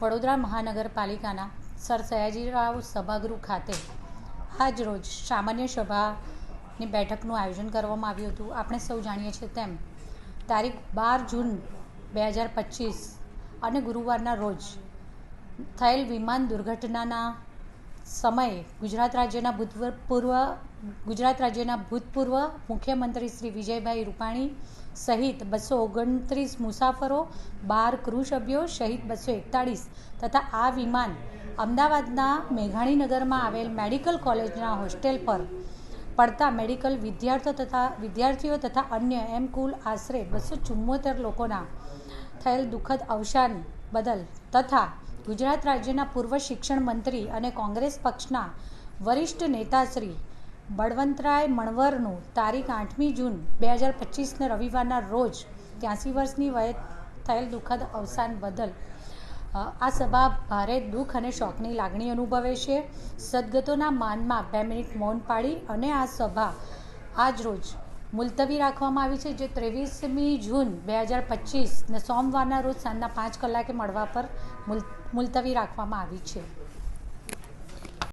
વડોદરા મહાનગરપાલિકાના સર સયાજીરાવ સભાગૃહ ખાતે આજ રોજ સામાન્ય સભાની બેઠકનું આયોજન કરવામાં આવ્યું હતું. આપણે સૌ જાણીએ છીએ તેમ તારીખ બાર જૂન બે હજાર પચીસ અને ગુરુવારના રોજ થયેલ વિમાન દુર્ઘટનાના સમયે ગુજરાત રાજ્યના ભૂતપૂર્વ ગુજરાત રાજ્યના ભૂતપૂર્વ મુખ્યમંત્રી શ્રી વિજયભાઈ રૂપાણી સહિત બસો ઓગણત્રીસ મુસાફરો, બાર ક્રૂ સભ્યો સહિત બસો એકતાળીસ તથા આ વિમાન અમદાવાદના મેઘાણીનગરમાં આવેલ મેડિકલ કોલેજના હોસ્ટેલ પર પડતા મેડિકલ વિદ્યાર્થીઓ તથા વિદ્યાર્થીઓ તથા અન્ય એમ કુલ આશરે બસો ચુમ્મોતેર લોકોના થયેલ દુઃખદ અવસાન બદલ તથા ગુજરાત રાજ્યના પૂર્વ શિક્ષણ મંત્રી અને કોંગ્રેસ પક્ષના વરિષ્ઠ નેતા શ્રી બળવંતરાય મણવરનું તારીખ આઠમી જૂન બે હજાર પચીસને રવિવારના રોજ ત્યાંસી વર્ષની વયે થયેલ દુઃખદ અવસાન બદલ આ સભા ભારે દુઃખ અને શોકની લાગણી અનુભવે છે. સદગતોના માનમાં બે મિનિટ મૌન પાડી અને આ સભા આજ રોજ મુલતવી રાખવામાં આવી છે, જે ત્રેવીસમી જૂન બે હજાર પચીસ ને સોમવારના રોજ સાંજના પાંચ કલાકે મળવા પર મુલ, મુલતવી રાખવામાં આવી છે.